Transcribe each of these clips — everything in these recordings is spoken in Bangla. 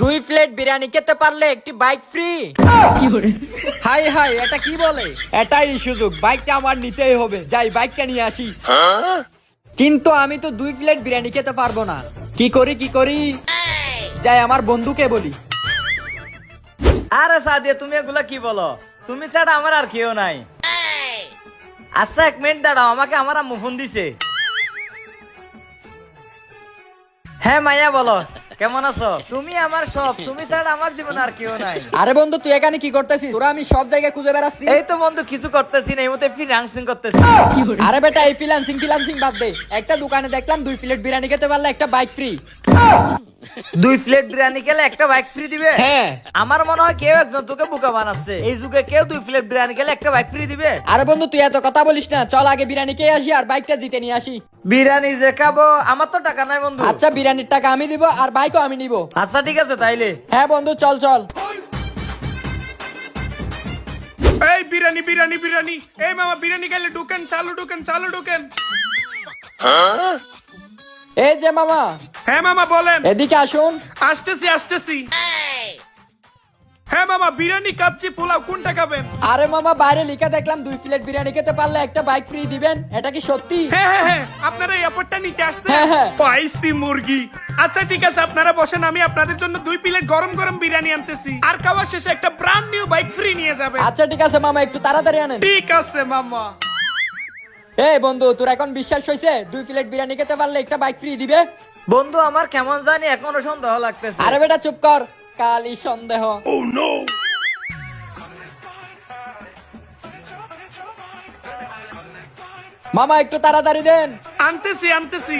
দুই প্লেট বিরিয়ানি খেতে পারলে একটি বাইক ফ্রি। হাই হাই এটা কি বলে? এটাই সুযোগ বাইকটা আমার নিতেই হবে। যাই বাইকটা নিয়ে আসি। কিন্তু আমি তো দুই প্লেট বিরিয়ানি খেতে পারব না। কি করি কি করি? যাই আমার বন্ধুকে বলি। আরে সাদিয়া তুমি এগুলা কি বলো? তুমি ছাড়া আমার আর কেউ নাই। আচ্ছা এক মিনিট দাঁড়াও আমাকে আমার আম্মু ফোন দিছে। হ্যাঁ মাইয়া বলো। কেমন আছো? তুমি আমার সব তুমি ছাড়া আমার জীবন আর কেউ নাই। আরে বন্ধু তুই এখানে কি করতেছিস? তোরা আমি সব জায়গায় খুঁজে বেড়াচ্ছি। এই তো বন্ধু কিছু করতেছি না এই মতো ফ্রিলান্সিং করতেছি। আরে বেটা এই ফিলান্সিং ফিলান্সিং বাদ দে। একটা দোকানে দেখলাম দুই প্লেট বিরিয়ানি খেতে পারলে একটা বাইক ফ্রি দুই প্লেট বিরিয়ানি খেলে একটা বাইক ফ্রি দিবে? হ্যাঁ। আমার মনে হয় কেউ একজন তোকে বোকা বানাচ্ছে। এই যুগে কেউ দুই প্লেট বিরিয়ানি খেলে একটা বাইক ফ্রি দিবে? আরে বন্ধু তুই এত কথা বলিস না। চল আগে বিরিয়ানি খেয়ে আসি আর বাইকটা জিতে নিয়ে আসি। বিরিয়ানি যে খাব আমার তো টাকা নাই বন্ধু। আচ্ছা বিরিয়ানির টাকা আমি দিব আর বাইকও আমি নিব। আচ্ছা ঠিক আছে তাইলে। হ্যাঁ বন্ধু চল চল। এই বিরিয়ানি বিরিয়ানি বিরিয়ানি। এই মামা বিরিয়ানি খাইলে ঢুকেন চালু ঢুকেন চালু ঢুকেন। এই যে মামা। হ্যাঁ মামা বলেন। এদিকে আসুন। আসতেছি আসতেছি। হ্যাঁ মামা বিরিয়ানি কাচ্ছি পোলাও কোনটা খাবেন? আরে মামা বাইরে লিখে দেখলাম দুই প্লেট বিরিয়ানি খেতে পারলে একটা বাইক ফ্রি দিবেন এটা কি সত্যি? হ্যাঁ হ্যাঁ হ্যাঁ আপনারা এই অফারটা নিতে আসছেন? হ্যাঁ, হ্যাঁ। পাইসি মুরগি। আচ্ছা ঠিক আছে আপনারা বসেন আমি আপনাদের জন্য দুই প্লেট গরম গরম বিরিয়ানি আনতেছি। আর খাওয়া শেষে একটা ব্র্যান্ড নিউ বাইক ফ্রি নিয়ে যাবেন। আচ্ছা ঠিক আছে মামা একটু তাড়াতাড়ি আনেন। ঠিক আছে মামা। এই বন্ধু তোর এখন বিশ্বাস হয়েছে দুই প্লেট বিরিয়ানি খেতে পারলে একটা বাইক ফ্রি দিবে? বন্ধু আমার কেমন জানি এখনও সন্দেহ লাগতেছে। আরে বেটা চুপ কর। কালই সন্দেহ। মামা একটু তাড়াতাড়ি দেন। আনতেছি আনতেছি।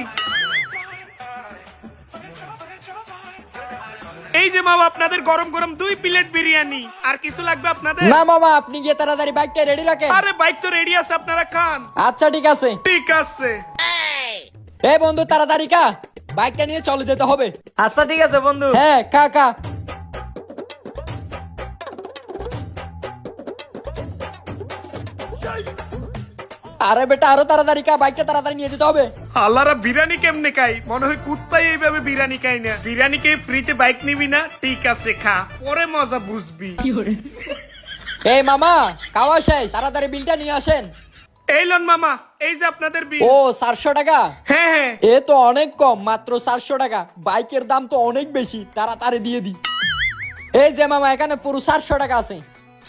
এই যে মামা আপনাদের গরম গরম দুই প্লেট বিরিয়ানি। আর কিছু লাগবে আপনাদের? না মামা আপনি গিয়ে তাড়াতাড়ি বাইকটা রেডি রাখেন। আরে বাইক তো রেডি আছে আপনারা খান। আচ্ছা ঠিক আছে। ঠিক আছে। এই বন্ধু তাড়াতাড়ি কা বাইকটা নিয়ে চলে যেতে হবে। আচ্ছা ঠিক আছে বন্ধু। হ্যাঁ কা কা আরে বেটা আরও তাড়াতাড়ি কা বাইকটা তাড়াতাড়ি নিয়ে যেতে হবে। আল্লাহরা বিরিয়ানি কেমনে খাই মনে হয় কুত্তাই এইভাবে বিরিয়ানি খাই না। বিরিয়ানি কে ফ্রিতে বাইক নিবি না ঠিক আছে খা। পরে মজা বুঝবি। এই মামা খাওয়া শেষ তাড়াতাড়ি বিলটা নিয়ে আসেন। এই লন মামা এই যে আপনাদের বিল। ও চারশো টাকা? হ্যাঁ হ্যাঁ। এ তো অনেক কম মাত্র চারশো টাকা। বাইকের দাম তো অনেক বেশি তাড়াতাড়ি দিয়ে দি। এই যে মামা এখানে পুরো চারশো টাকা আছে।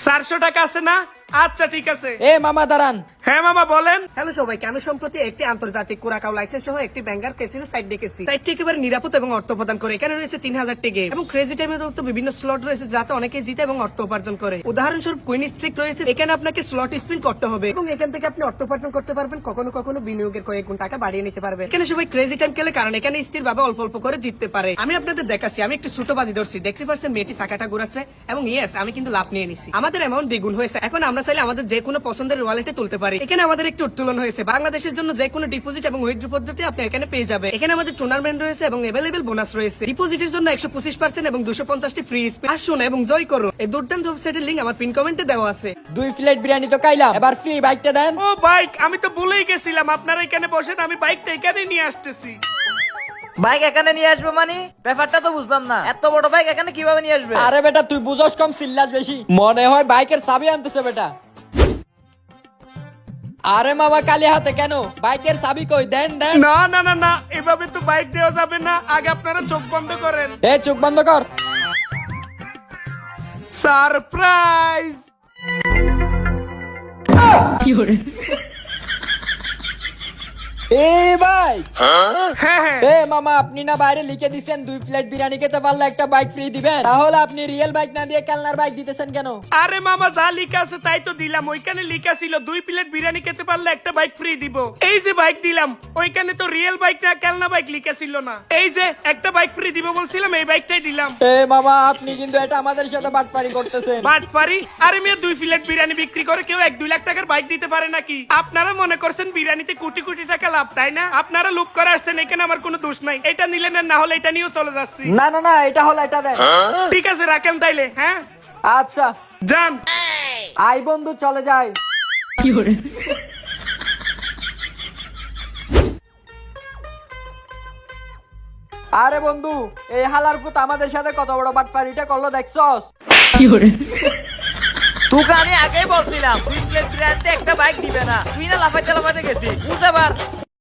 চারশো টাকা আছে না? আচ্ছা ঠিক আছে। এ মামা দাঁড়ান। হ্যাঁ মামা বলেন। হ্যালো সবাইকে আমি সম্প্রতি একটি আন্তর্জাতিক কুরাকাও লাইসেন্স সহ একটি ব্যাঙ্গার ক্যাসিনো সাইট দেখেছি। সাইটটি একেবারে নিরাপদ এবং অর্থ প্রদান করে। এখানে রয়েছে তিন হাজারটি গেম এবং ক্রেজি টাইমে তো বিভিন্ন স্লট রয়েছে যাতে অনেকে জিতে এবং অর্থ উপার্জন করে। উদাহরণস্বরূপ কুইন স্ট্রিক রয়েছে এখানে আপনাকে স্লট স্পিন করতে হবে। এবং এখান থেকে আপনি অর্থ উপার্জন করতে পারবেন কখনো কখনো বিনিয়োগের কয়েক গুণ টাকা বাড়িয়ে নিতে পারবেন। এখানে সবাই ক্রেজি টাইম খেলে কারণ এখানে স্থির ভাবে অল্প অল্প করে জিততে পারে। আমি আপনাদের দেখাচ্ছি আমি একটি ছোট বাজি ধরছি। দেখতে পাচ্ছেন মেয়েটি চাকাটা ঘুরাচ্ছে। এবং ইয়েস আমি কিন্তু লাভ নিয়ে নিছি। আমাদের অ্যামাউন্ট দ্বিগুণ হয়েছে। এখন আমরা চাইলে আমাদের যে কোনো পছন্দের ওয়ালেটে তুলতে পারি। এখানে আমাদের একটি উত্তোলন হয়েছে। বাংলাদেশের জন্য যে কোনো ডিপোজিট এবং উইথড্র পদ্ধতি আপনি এখানে পেয়ে যাবে এখানে আমাদের টুর্নামেন্ট রয়েছে এবং এভেলেবেল বোনাস রয়েছে। ডিপোজিটের জন্য একশো পঁচিশ পার্সেন্ট এবং দুশো পঞ্চাশটি ফ্রি স্পেস আসুন এবং জয় করো এই দুর্দান্ত ওয়েবসাইটের লিঙ্ক আমার পিন কমেন্টে দেওয়া আছে। দুই প্লেট বিরিয়ানি তো খাইলাম। এবার ফ্রি বাইকটা দেন। ও বাইক আমি তো ভুলেই গেছিলাম। আপনারা এখানে বসেন আমি বাইকটা এখানে নিয়ে আসতেছি। বাইক এখানে নিয়ে আসবে মানে? ব্যাপারটা তো বুঝলাম না। এত বড় বাইক এখানে কীভাবে নিয়ে আসবে? আরে বেটা তুই বুঝস কম সিল্লাস বেশি। মনে হয় বাইকের চাবি আনতেছে বেটা। আরে মামা কালি হাতে কেন? বাইকের চাবি কই? দেন দেন। না না না না এভাবে তো বাইক দেওয়া যাবে না। আগে আপনারা চোখ বন্ধ করেন। এ চোখ বন্ধ কর। সারপ্রাইজ! এ ভাই। হ্যাঁ? হ্যাঁ এ মামা আপনি না বাইরে লিখে দিচ্ছেন দুই প্লেট বিরিয়ানি খেতে পারলে একটা বাইক ফ্রি দিবেন। তাহলে আপনি রিয়েল বাইক না দিয়ে কালনার বাইক দিতেছেন কেন? আরে মামা যা লিখা আছে তাই তো দিলাম। ওইখানে লিখা ছিল দুই প্লেট বিরিয়ানি খেতে পারলে একটা বাইক ফ্রি দিব। এই যে বাইক দিলাম ওইখানে তো রিয়েল বাইক না কেলনা বাইক লিখা ছিল না। এই যে একটা বাইক ফ্রি দিব বলছিলাম এই বাইকটাই দিলাম। এ মামা আপনি কিন্তু এটা আমাদের সাথে বাটপারি করতেছেন। বাট পারি আরে মেয়ে দুই প্লেট বিরিয়ানি বিক্রি করে কেউ এক দুই লাখ টাকার বাইক দিতে পারে নাকি? আপনারা মনে করছেন বিরিয়ানিতে কোটি কোটি টাকা লাভ তাই না? আপনারা লুপ করে আসছেন এখানে আমার কোনো দোষ নাই। এটা না হলে এটা নিয়েও চলে যাচ্ছি। না না না এটা হলো এটা দেন। ঠিক আছে রাখেন তাইলে হ্যাঁ? আচ্ছা। যান। আই বন্ধু চলে যায় আরে বন্ধু এই হালার কুত আমাদের সাথে কত বড় বাটপারিটা করল দেখছস? তোকে আমি আগেই বলছিলাম একটা বাইক দিবে না। তুই না লাফাইতে লাফাইতে গেছি বুঝ এবার